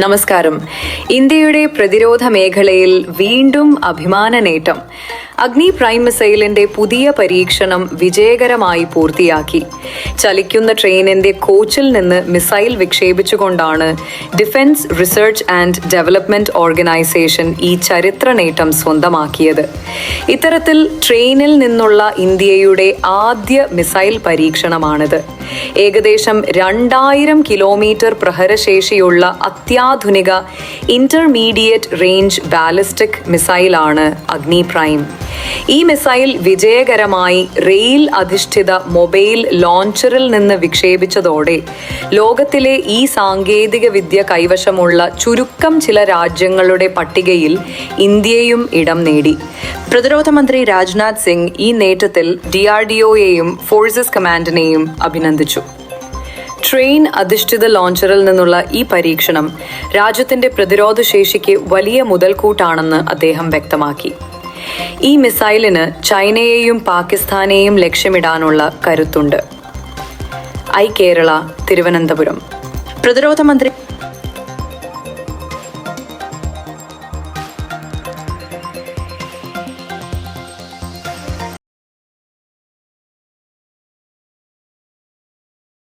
നമസ്കാരം. ഇന്ത്യയുടെ പ്രതിരോധ മേഖലയിൽ വീണ്ടും അഭിമാന നേട്ടം അഗ്നി പ്രൈം മിസൈലിന്റെ പുതിയ പരീക്ഷണം വിജയകരമായി പൂർത്തിയാക്കി. ചലിക്കുന്ന ട്രെയിനിന്റെ കോച്ചിൽ നിന്ന് missile വിക്ഷേപിച്ചുകൊണ്ടാണ് defence research and development organisation ഈ ചരിത്ര നേട്ടം സ്വന്തമാക്കിയത്. ഇത്തരത്തിൽ ട്രെയിനിൽ നിന്നുള്ള ഇന്ത്യയുടെ ആദ്യ മിസൈൽ പരീക്ഷണമാണിത്. ഏകദേശം രണ്ടായിരം കിലോമീറ്റർ പ്രഹരശേഷിയുള്ള അത്യാധുനിക ഇന്റർമീഡിയറ്റ് റേഞ്ച് ബാലിസ്റ്റിക് മിസൈലാണ് അഗ്നി പ്രൈം. ഈ മിസൈൽ വിജയകരമായി റെയിൽ അധിഷ്ഠിത മൊബൈൽ ലോഞ്ചറിൽ നിന്ന് വിക്ഷേപിച്ചതോടെ ലോകത്തിലെ ഈ സാങ്കേതിക വിദ്യ കൈവശമുള്ള ചുരുക്കം ചില രാജ്യങ്ങളുടെ പട്ടികയിൽ ഇന്ത്യയും ഇടം നേടി. പ്രതിരോധ മന്ത്രി രാജ്നാഥ് സിംഗ് ഈ നേട്ടത്തിൽ ഡി ആർ ഡി ഒയെയും ഫോഴ്സസ് കമാൻഡിനെയും അഭിനന്ദിച്ചു. ട്രെയിൻ അധിഷ്ഠിത ലോഞ്ചറിൽ നിന്നുള്ള ഈ പരീക്ഷണം രാജ്യത്തിന്റെ പ്രതിരോധ ശേഷിക്ക് വലിയ മുതൽക്കൂട്ടാണെന്ന് അദ്ദേഹം വ്യക്തമാക്കി. ഈ മിസൈലിന് ചൈനയെയും പാകിസ്ഥാനെയും ലക്ഷ്യമിടാനുള്ള കരുത്തുണ്ട്. ഐ കേരള തിരുവനന്തപുരം. പ്രതിരോധ മന്ത്രി